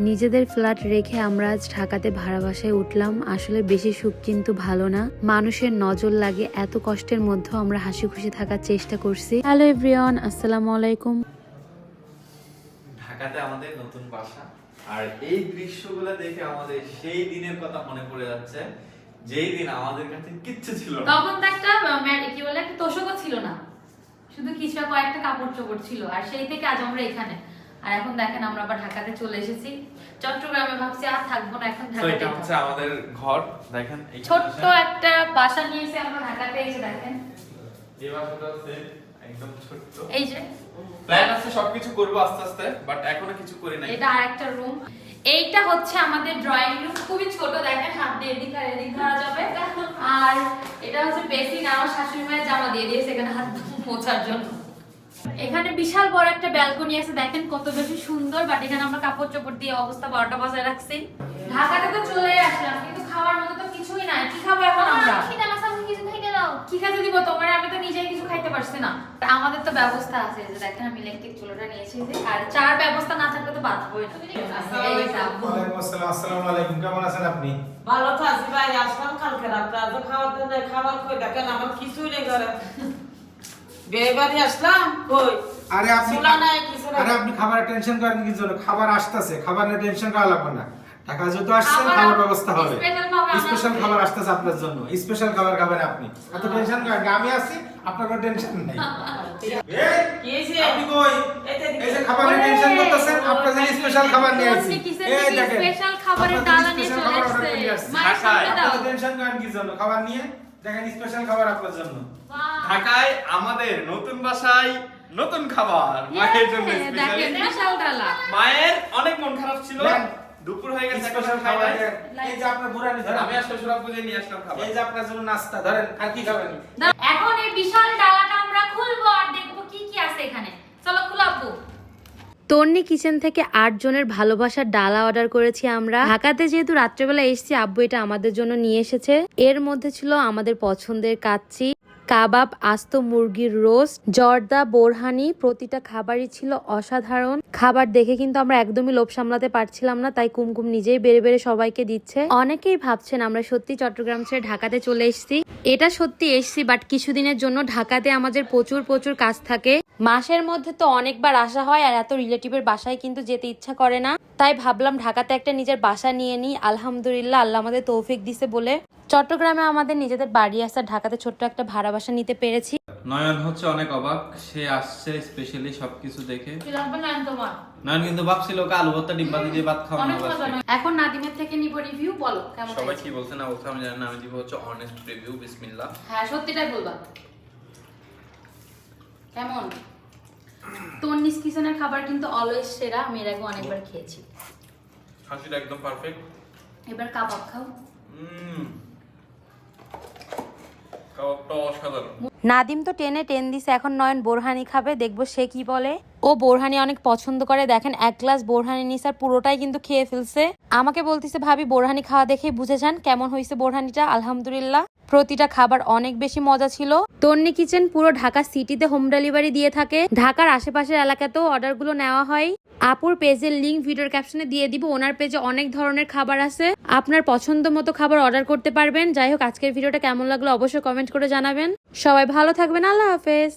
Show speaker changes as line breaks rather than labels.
নিজেদের ফ্ল্যাট রেখে আমরা আজ ঢাকাতে ভাড়া বাসায় উঠলাম। আসলে বেশি সুখ কিন্তু ভালো না। মানুষের নজর লাগে এত কষ্টের মধ্যেও আমরা হাসি খুশি থাকার চেষ্টা করছি। হ্যালো এভরিওয়ান আসসালামু আলাইকুম।
ঢাকাতে আমাদের নতুন বাসা। আর এই দৃশ্যগুলো দেখে আমাদের সেই দিনের কথা মনে পড়ে যাচ্ছে যেই দিন আমাদের কাছে কিচ্ছু ছিল না।
তখন তো একটা ম্যা- কি বলে একটা তোষকও ছিল না। শুধু কিছু কয়েকটা কাপড় চোপড় ছিল আর সেই থেকে আজ আমরা এখানে। আর এখন দেখেন আমরা আবার ঢাকাতে চলে এসেছি। চট্টগ্রামে ভাবছি আর থাকব না এখন
তো
ঢাকাতে
এটা হচ্ছে আমাদের ঘর দেখেন এই
ছোট্ট একটা বাসা নিয়েছি আমরা ঢাকাতে যে দেখেন।
এই বাসাটা হচ্ছে একদম ছোট্ট।
এই যে।
প্ল্যান আছে সবকিছু করব আস্তে আস্তে বাট এখনও কিছু করি নাই।
এটা আর একটা রুম এইটা হচ্ছে আমাদের ড্রয়িং রুম খুবই ছোট দেখেন হাত দিয়ে এদিক আর এদিক ধরা যাবে। আর এটা হচ্ছে বেসিন আমার শাশুড়ি মায়ের জামা দিয়ে দিয়েছে এখানে হাত মোছার জন্য। এখানে বিশাল বড় একটা ব্যালকনি আছে দেখেন কত বেশি সুন্দর বাট এখানে আমরা কাপড় চোপড় দিয়ে অবস্থা বারোটা বাজায় রাখছি। ঢাকাতে তো চলে আসলাম কিন্তু খাওয়ার মতো তো কিছুই নাই। কি খাব এখন আমরা কি খাইতে দিব? তোমার আমি তো নিজেই কিছু খাইতে পারছি না। আমাদের তো ব্যবস্থা আছে যে দেখেন আমি ইলেকট্রিক চুলোটা নিয়েছি যে, আর চার ব্যবস্থা না থাকলে তো বাঁচবোই
আসসালাম আলাইকুম কেমন আছেন আপনি?
ভালো তো আছি ভাই আসলাম কালকে রাত্রে আজ খাবার খাবার কই দেখেন আমার কিছুই নেই ঘরে। বিয়ে আসলাম কই?
আরে আপনি
চুলা নাই কিছু নাই।
আরে আপনি খাবারের টেনশন করেন কি জন্য? খাবার আসতেছে খাবার নিয়ে টেনশন করা লাগবে না। টাকা যেহেতু আসছে
খাবার
খাবার ব্যবস্থা হবে।
special ভাবে আমরা-
স্পেশাল খাবার আসতেছে আপনার জন্য। স্পেশাল খাবার খাবেন আপনি। এত টেনশন করেন আমি আছি আপনার কোনো টেনশন নেই। এই,
কি হয়েছে?
আপনি কই?
এই যে
খাবারের টেনশন করতেছেন আপনার জন্য স্পেশাল খাবার নিয়ে আসছি। এই দেখেন
special খাবারের ডালা নিয়ে চলে আসছে?
করে নিয়ে আসছি।
মায়ের সামনে দাও।
আপনারা টেনশন করেন কি জন্য? খাবার নিয়ে? দেখেন স্পেশাল খাবার আপনার জন্য।
ঢাকায় আমাদের নতুন বাসায় নতুন খাবার। মায়ের জন্য
Yeah,
স্পেশালি
দেখেন বিশাল ডালা।
মায়ের অনেক মন খারাপ ছিল। দুপুর হয়ে গেছে
স্পেশাল খাবার এই যে আপনার বুড়ানি ধরেন।
আমি আসলে সুরাব বুঝে নিয়ে আসলাম খাবার।
এই যে আপনার জন্য নাস্তা ধরেন আর কি খাবেন?
এখন এই বিশাল ডালাটা আমরা খুলবো আর দেখব কি কি আছে এখানে। চলো খুলাবো
তন্নি কিচেন থেকে আট জনের ভালোবাসার ডালা অর্ডার করেছি আমরা। ঢাকাতে যেহেতু রাত্রেবেলা এসেছি, আব্বু এটা আমাদের জন্য নিয়ে এসেছে। এর মধ্যে ছিল আমাদের পছন্দের কাচ্চি, কাবাব, আস্ত মুরগির রোস্ট, জর্দা, বোরহানি, প্রতিটা খাবারই ছিল অসাধারণ। খাবার দেখে কিন্তু আমরা একদমই লোভ সামলাতে পারছিলাম না, তাই কুমকুম নিজেই বেড়ে বেড়ে সবাইকে দিচ্ছে। অনেকেই ভাবছেন আমরা সত্যি চট্টগ্রাম ছেড়ে ঢাকাতে চলে এসেছি। এটা সত্যি এসছি, বাট কিছুদিনের জন্য ঢাকাতে আমাদের প্রচুর প্রচুর কাজ থাকে। মাসের মধ্যে তো অনেকবার আসা হয় আর এত রিলেটিভের বাসায় কিন্তু যেতে ইচ্ছা করে না। তাই ভাবলাম ঢাকাতে একটা নিজের বাসা নিয়ে নিই। আলহামদুলিল্লাহ আল্লাহ আমাদের তৌফিক দিছে বলে। চট্টগ্রামে আমাদের নিজেদের বাড়ি আসার ঢাকাতে ছোট্ট একটা ভাড়া বাসা নিতে পেরেছি।
নয়ন হচ্ছে অনেক অবাক। সে আসছে স্পেশালি সবকিছু দেখে। নয়ন কিন্তু ভাবছিল ওকে আলু ভর্তা ডিব্বা দিয়ে ভাত খাওয়ানো।
এখন নাদিমের থেকে নিব রিভিউ বলো কেমন
সবাই কি বলছে না বলছে আমি জানি না আমি দিব হচ্ছে অনেস্ট রিভিউ বিসমিল্লাহ।
হ্যাঁ সত্যিটাই বলবা। কেমন? তন্নিস কিচেনের খাবার কিন্তু অলওয়েজ সেরা আমি এর আগে অনেকবার খেয়েছি।
হাসিটা একদম পারফেক্ট
এবার কাবাব খাও।
কাবাবটা অসাধারণ।
নাদিম তো টেনে টেন দিছে এখন নয়ন বোরহানি খাবে দেখব সে কি বলে। ও বোরহানি অনেক পছন্দ করে দেখেন এক গ্লাস বোরহানি নিস আর পুরোটাই কিন্তু খেয়ে ফেলছে। আমাকে বলতেছে ভাবি বোরহানি খাওয়া দেখে বুঝে যান কেমন হয়েছে বোরহানিটা? আলহামদুলিল্লাহ। প্রতিটা খাবার অনেক বেশি মজা ছিল। তন্নি কিচেন পুরো ঢাকা সিটিতে হোম ডেলিভারি দিয়ে থাকে। ঢাকার আশেপাশের এলাকাতেও অর্ডারগুলো নেওয়া হয়। আপুর পেজের লিঙ্ক ভিডিওর ক্যাপশনে দিয়ে দিব। ওনার পেজে অনেক ধরনের খাবার আছে। আপনার পছন্দ মতো খাবার অর্ডার করতে পারবেন। যাই হোক, আজকের ভিডিওটা কেমন লাগল অবশ্যই কমেন্ট করে জানাবেন। সবাই ভালো থাকবেন। আল্লাহ হাফেজ।